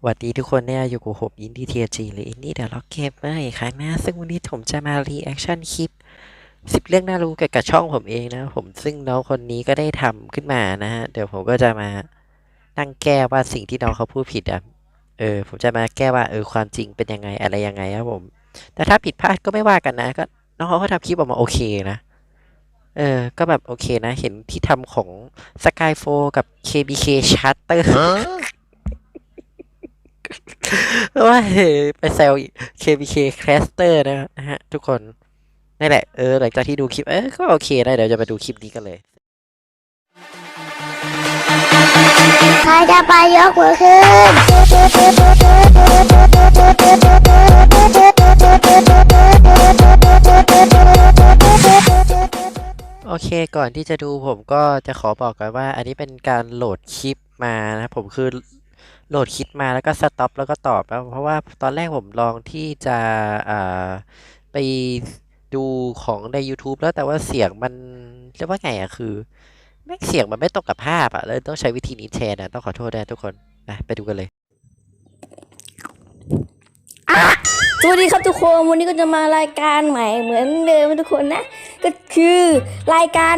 สวัสดีทุกคนเนี่ยอยู่กับผมอินดี้เทียจีหรืออินดี้เดอะล็อกเก็ตมาอีกครั้งนะ ซึ่งวันนี้ผมจะมารีแอคชั่นคลิปสิบเรื่องน่ารู้เกี่ยวกับช่องผมเองนะ ผมซึ่งน้องคนนี้ก็ได้ทำขึ้นมานะฮะ เดี๋ยวผมก็จะมานั่งแก้ว่าสิ่งที่น้องเขาพูดผิดอะ เออ ผมจะมาแก้ว่าเออความจริงเป็นยังไงอะไรยังไงครับผม แต่ถ้าผิดพลาดก็ไม่ว่ากันนะ ก็น้องเขาก็ทำคลิปออกมาโอเคนะ เออ ก็แบบโอเคนะ เห็นที่ทำของ Sky 4กับ KBK Charter ว่าไปแซว KBK Caster นะฮะ ทุกคนนั่แหละ เออ หลังจากที่ดูคลิป เออก็โอเคนะ เดี๋ยวจะมาดูคลิปนี้กันเลยใครจะไปยกมือขึ้นโอเคก่อนที่จะดูผมก็จะขอบอกก่อนว่า อันนี้เป็นการโหลดคลิปมานะผมคือ โหลดคลิปมาแล้วก็สต็อปแล้วก็ตอบแล้วเพราะว่าตอนแรกผมลองที่จะไปดูของใน YouTube แล้วแต่ว่าเสียงมันเรียกว่าไงอะคือแม่งเสียงมันไม่ตรงกับภาพอะเลยต้องใช้วิธีนี้แทนนะต้องขอโทษด้ทุกคนนะไปดูกันเลยสวัสดีครับทุกคนวันนี้ก็จะมารายการใหม่เหมือนเดิมทุกคนนะ ก็คือรายการ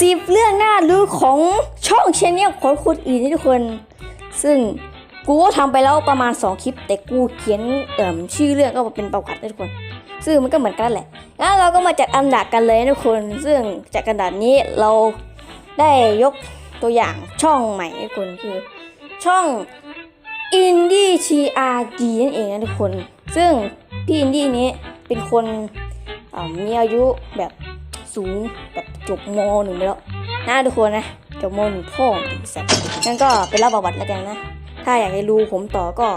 สิบเรื่องน่ารู้ของช่องชแนลของคนอื่นนะทุกคน ซึ่ง กูก็ทำไปแล้วประมาณ 2 คลิป แต่กูเขียนเอ่มชื่อเรื่องก็เป็นประวัติทุกคน ซึ่งมันก็เหมือนกันแหละงั้นเราก็มาจัดอันดับกันเลยทุกคน ซึ่งจากอันดับนี้เราได้ยกตัวอย่างช่องใหม่ทุกคนคือช่องอินดี้ทีอาร์ดีนั่นเองนะทุกคน ซึ่งพี่อินดี้นี้เป็นคนมีอายุแบบสูงแบบจบมหนึ่งไปแล้วนะทุกคนนะจบมหนึ่งพ่อถึงสัตว์งั้นก็ไปเล่าประวัติแล้วกันนะ ถ้าอยากให้รู้ผมต่อก็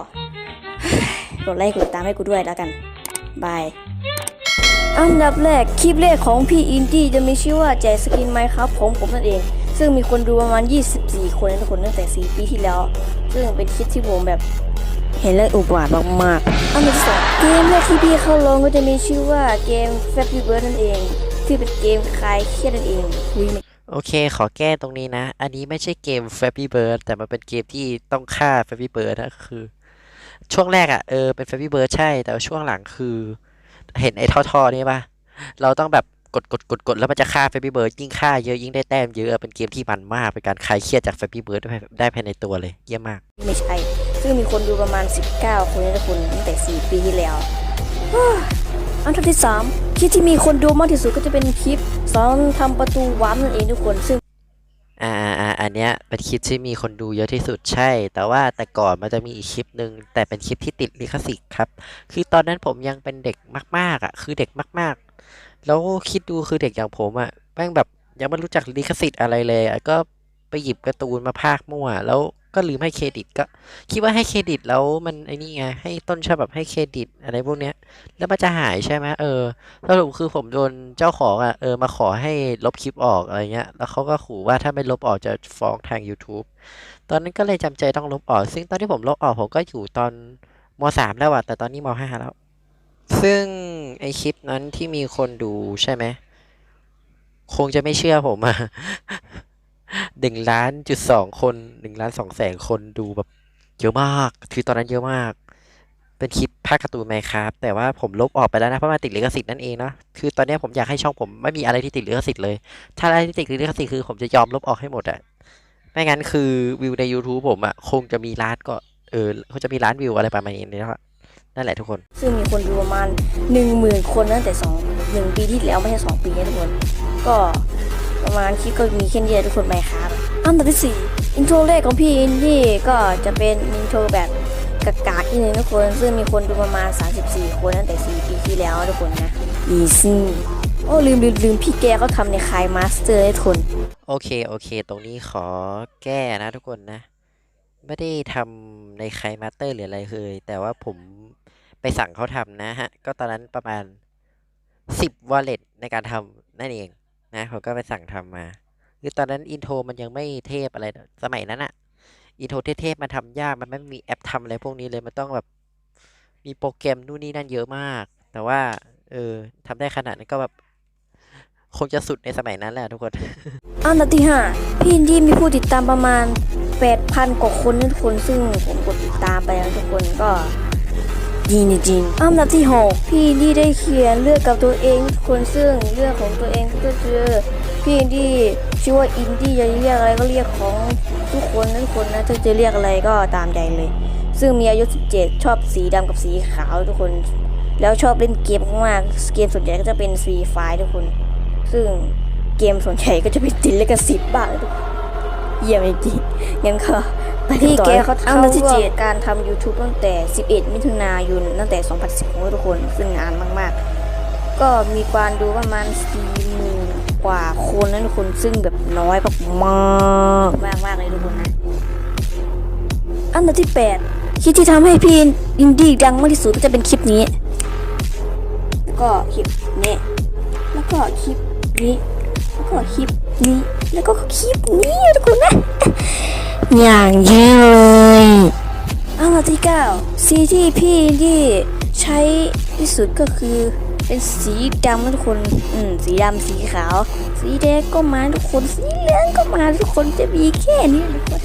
กดไลค์กดตามให้กูด้วยแล้วกัน บาย อันดับแรกคลิปแรกของพี่อินดี้จะมีชื่อว่าแจกสกินไมค์ครับของผมนั่นเอง ซึ่งมีคนดูประมาณ 24 คนทุกคนตั้งแต่ 4 ปีที่แล้ว ซึ่งเป็นคลิปที่ผมแบบเห็นแล้วอุบาทมากๆอันดับที่สองเกมแรกที่พี่เข้าลงก็จะมีชื่อว่าเกม Flappy Bird นั่นเอง ที่เป็นเกมคลายเครียดนั่นเองอุ้ย โอเค ขอแก้ตรงนี้นะ อันนี้ไม่ใช่เกม Flappy Bird แต่มันเป็นเกมที่ต้องฆ่า Flappy Bird นะคือ ช่วงแรกอะ่ะเออเป็น Flappy Bird ใช่ แต่ช่วงหลังคือ เห็นไอ้ท่อๆนี่ปะเราต้องแบบกดกดกดกดแล้วมันจะฆ่า Flappy Bird ยิ่งฆ่าเยอะยิ่งได้แต้มเยอะเป็นเกมที่มันมากเป็นการคลายเครียดจาก Flappy Bird ได้ได้ภายในตัวเลย เยี่ยมมาก ไม่ใช่ ซึ่งมีคนดูประมาณ 19 คนนะทุกคนตั้งแต่ 4 ปีที่แล้วอันที่3 คลิปที่มีคนดูมากที่สุดก็จะเป็นคลิปสอนทำประตูวาร์ปนั่นเองทุกคนซึ่งอ่าอ่าอ่าอันเนี้ยเป็นคลิปที่มีคนดูเยอะที่สุดใช่ แต่ว่าแต่ก่อนมันจะมีอีกคลิปหนึ่งแต่เป็นคลิปที่ติดลิขสิทธิ์ครับ คือตอนนั้นผมยังเป็นเด็กมาก ๆอะคือเด็กมาก ๆ แล้วคิดดูคือเด็กอย่างผมอะแม่งแบบยังไม่รู้จักลิขสิทธิ์อะไรเลยอะก็ไปหยิบการ์ตูนมาพากมั่ว แล้ว ก็ลืมให้เครดิตก็ คิดว่าให้เครดิตแล้วมันไอ้นี่ไง ให้ต้นฉบับให้เครดิตอะไรพวกเนี้ย แล้วมันจะหายใช่ไหมเออสรุปคือผมโดนเจ้าของอะเออมาขอให้ลบคลิปออกอะไรเงี้ย แล้วเขาก็ขู่ว่าถ้าไม่ลบออกจะฟ้องทาง YouTube ตอนนั้นก็เลยจำใจต้องลบออก ซึ่งตอนที่ผมลบออกผมก็อยู่ตอนมสามแล้วอะแต่ตอนนี้มห้าแล้ว ซึ่งไอคลิปนั้นที่มีคนดูใช่ไหมคงจะไม่เชื่อผมอะ หนึ่งล้านจุดสองคนหนึ่งล้านสองแสนคนดูแบบเยอะมาก คือตอนนั้นเยอะมาก เป็นคลิปภาคการ์ตูนไหมครับแต่ว่าผมลบออกไปแล้วนะเพราะมันติดลิขสิทธิ์นั่นเองเนาะคือตอนนี้ผมอยากให้ช่องผมไม่มีอะไรที่ติดลิขสิทธิ์เลย ถ้าอะไรที่ติดลิขสิทธิ์คือผมจะยอมลบออกให้หมดอะไม่งั้นคือวิวใน YouTube ผมอะคงจะมีล้านก็เออเขาจะมีล้านวิวอะไรประมาณนี้นะครับนั่นแหละทุกคน ซึ่งมีคนดูประมาณ10,000 คนตั้งแต่2 1ปีที่แล้วไม่ใช่2ปีนะทุกคน ก็ ประมาณคลิปก็มีแค่นี้ทุกคนไปครับอันดับที่4อินโทรแรกของพี่อินดี้ก็จะเป็นอินโทรแบบกากาอีกนึงทุกคนซึ่งมีคนดูประมาณ 34 คนตั้งแต่ 4 ปีที่แล้วทุกคนนะอีซี่โอ้ลืมลืมลืมพี่แกเขาทำในคายมาสเตอร์ให้ทุกคนโอเค โอเค ตรงนี้ขอแก้นะทุกคนนะ ไม่ได้ทำในใครมาสเตอร์หรืออะไรเลย แต่ว่าผมไปสั่งเขาทำนะฮะ ก็ตอนนั้นประมาณสิบวอลเล็ตในการทำนั่นเอง นะผมก็ไปสั่งทำมา คือตอนนั้นอินโทรมันยังไม่เทพอะไร สมัยนั้นอะอินโทรเทพๆมันทำยาก มันไม่มีแอปทำอะไรพวกนี้เลย มันต้องแบบมีโปรแกรมนู่นนี่นั่นเยอะมาก แต่ว่า เออทำได้ขนาดนั้นก็แบบคงจะสุดในสมัยนั้นแหละทุกคน อันดับที่5พี่อินดี้มีผู้ติดตามประมาณ 8,000 กว่าคนนะทุกคน ซึ่งผมกดติดตามามไปนะทุกคนก็ ดีจริงๆอันดับที่ 6 พี่ดีได้เขียนเลือกกับตัวเองคนซึ่งเรื่องของตัวเองก็คือพี่อินดี้ชื่อว่าอินดี้จะเรียกอะไรก็เรียกของทุกคนทุกคนนะถ้าจะเรียกอะไรก็ตามใจเลย ซึ่งมีอายุ 17 ชอบสีดำกับสีขาวทุกคน แล้วชอบเล่นเกมมากเกมส่วนใหญ่ก็จะเป็นฟรีไฟทุกคน ซึ่งเกมส่วนใหญ่ก็จะเป็นติดลิขสิทธิ์บ้างทุกคน เยี่ยมจริงๆงั้นก็ไปที่แกเขาเข้าร่วมการทำ YouTube ตั้งแต่ 11 มิถุนายนตั้งแต่ 2016ทุกคนซึ่งนานมาก ๆ ก็มีการดูประมาณ4หมื่นกว่าคนนะทุกคนซึ่งแบบน้อยมากมากมากๆเลยทุกคนนะ อันดับที่ 8 คลิปที่ทำให้พี่อินดี้ดังมากที่สุดก็จะเป็นคลิปนี้แล้วก็คลิปนี้ แล้วก็คลิปนี้ แล้วก็คลิปนี้ แล้วก็คลิปนี้ทุกคนนะ อย่างเยอะเลยอันดับที่9สีที่พี่อินดี้ใช้ที่สุดก็คือเป็นสีดำนะทุกคน อืม สีดำ สีขาว สีแดงก็มาทุกคน สีเหลืองก็มาทุกคน จะมีแค่นี้ทุกคน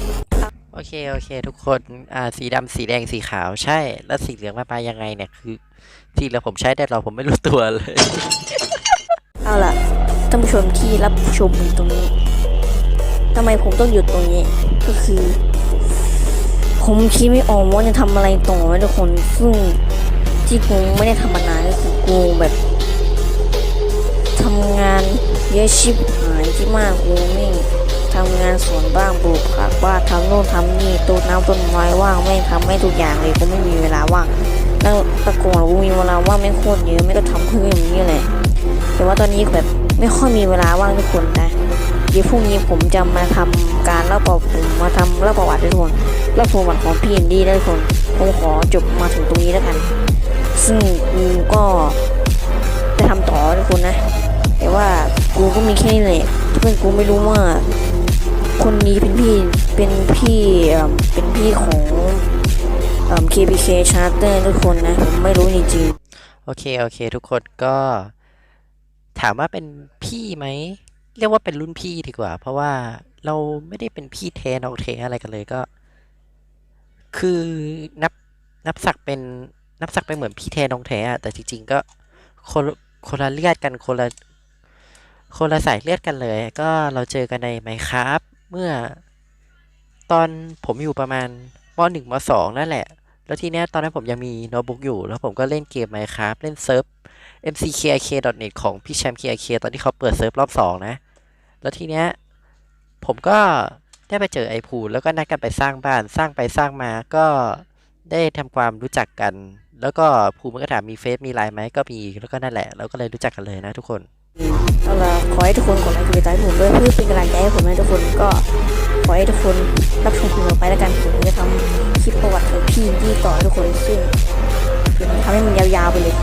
โอเค โอเค ทุกคน อ่า สีดำ สีแดง สีขาว ใช่ แล้วสีเหลืองมาปลายังไงเนี่ย คือสีเหลืองผมใช้ได้หรอผมไม่รู้ตัวเลย เอาล่ะ ท่านผู้ชมที่รับชมอยู่ตรงนี้ทำไมผมต้องหยุดตรงนี้ ก็คือ ผมคิดไม่ออกว่าจะทำอะไรต่อทุกคนซึ่งที่กูไม่ได้ทำมานานก็คือกูแบบทำงานเยอะชิบหายที่มากกูไม่ทำงานสวนบ้างปลูกผักบ้างทำโน่นทำนี่ต้นน้ำต้นไม้ว่างไม่ทำไม่ทุกอย่างเลยกูไม่มีเวลาว่างนั่งตะโกนกูมีเวลาว่างไม่โคตรเยอะไม่ก็ทำเพื่ออย่างนี้แหละแต่ว่าตอนนี้แบบ ไม่ค่อยมีเวลาว่างทุกคนนะ เดี๋ยวพรุ่งนี้ผมจะมาทำการเล่าประวัติมาทำเล่าประวัติทุกคนเล่าประวัติของพี่อินดี้ได้ทุกคนผมขอจบมาถึงตรงนี้แล้วกัน ซึ่งกูก็จะทำต่อทุกคนนะ แต่ว่ากูก็มีแค่นี้แหละเพื่อนกูไม่รู้ว่า คนนี้เป็นพี่เป็นพี่เป็นพี่ของ KPK Charter ทุกคนนะ ผมไม่รู้จริงๆโอเค โอเค ทุกคนก็ ถามว่าเป็นพี่ไหม เรียกว่าเป็นรุ่นพี่ดีกว่า เพราะว่าเราไม่ได้เป็นพี่เทนองเทอะไรกันเลยก็ คือนับนับศักเป็นนับศักดิ์เป็นเหมือนพี่เทน้องเทอะแต่จริงๆก็คนคนละเลือดกันคนละคนละสายเลือดกันเลย ก็เราเจอกันในไมครับเมื่อตอนผมอยู่ประมาณมหนึ่งมสองนั่นแหละ แล้วทีเนี้ยตอนนั้นผมยังมีโน้ตบุ๊กอยู่ แล้วผมก็เล่นเกม Minecraft เล่นเซิร์ฟ mckik.net ของพี่แชมป์ kik ตอนที่เขาเปิดเซิร์ฟรอบสองนะ แล้วทีเนี้ยผมก็ได้ไปเจอไอพูแล้วก็นัดกันไปสร้างบ้านสร้างไปสร้างมาก็ได้ทำความรู้จักกัน แล้วก็ภูมิก็ถามมีเฟซมีไลน์ไหมก็มีแล้วก็นั่นแหละเราก็เลยรู้จักกันเลยนะทุกคนเอาล่ะขอให้ทุกคนกดไลค์กดติดตามให้ผมด้วยเพื่อเป็นกำลังใจให้ผมนะทุกคนก็ขอให้ทุกคนรับชมผมต่อไปแล้วกันผมจะทำคลิปประวัติของพี่ที่ต่อทุกคนซึ่งผมทำให้มันยาวๆไปเลย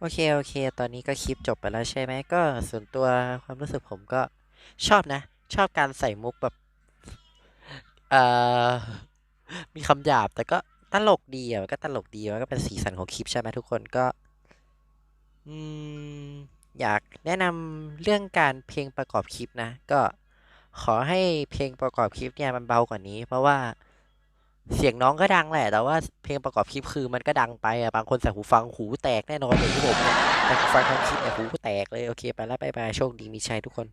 โอเค โอเค ตอนนี้ก็คลิปจบไปแล้วใช่ไหมก็ส่วนตัวความรู้สึกผมก็ชอบนะ ชอบการใส่มุกแบบเอ่อมีคำหยาบแต่ก็ตลกดีอะมันก็ตลกดีมันก็เป็นสีสันของคลิปใช่ไหมทุกคนก็อืมอยากแนะนำเรื่องการเพลงประกอบคลิปนะ ก็ขอให้เพลงประกอบคลิปเนี่ยมันเบากว่านี้ เพราะว่า เสียงน้องก็ดังแหละ แต่ว่าเพลงประกอบคลิปคือมันก็ดังไปอะ บางคนใส่หูฟังหูแตกแน่นอนอย่างที่ผมใส่หูฟังทั้งคลิปเนี่ยหูแตกเลย โอเค ไปแล้วไปไปโชคดีมีชัยทุกคน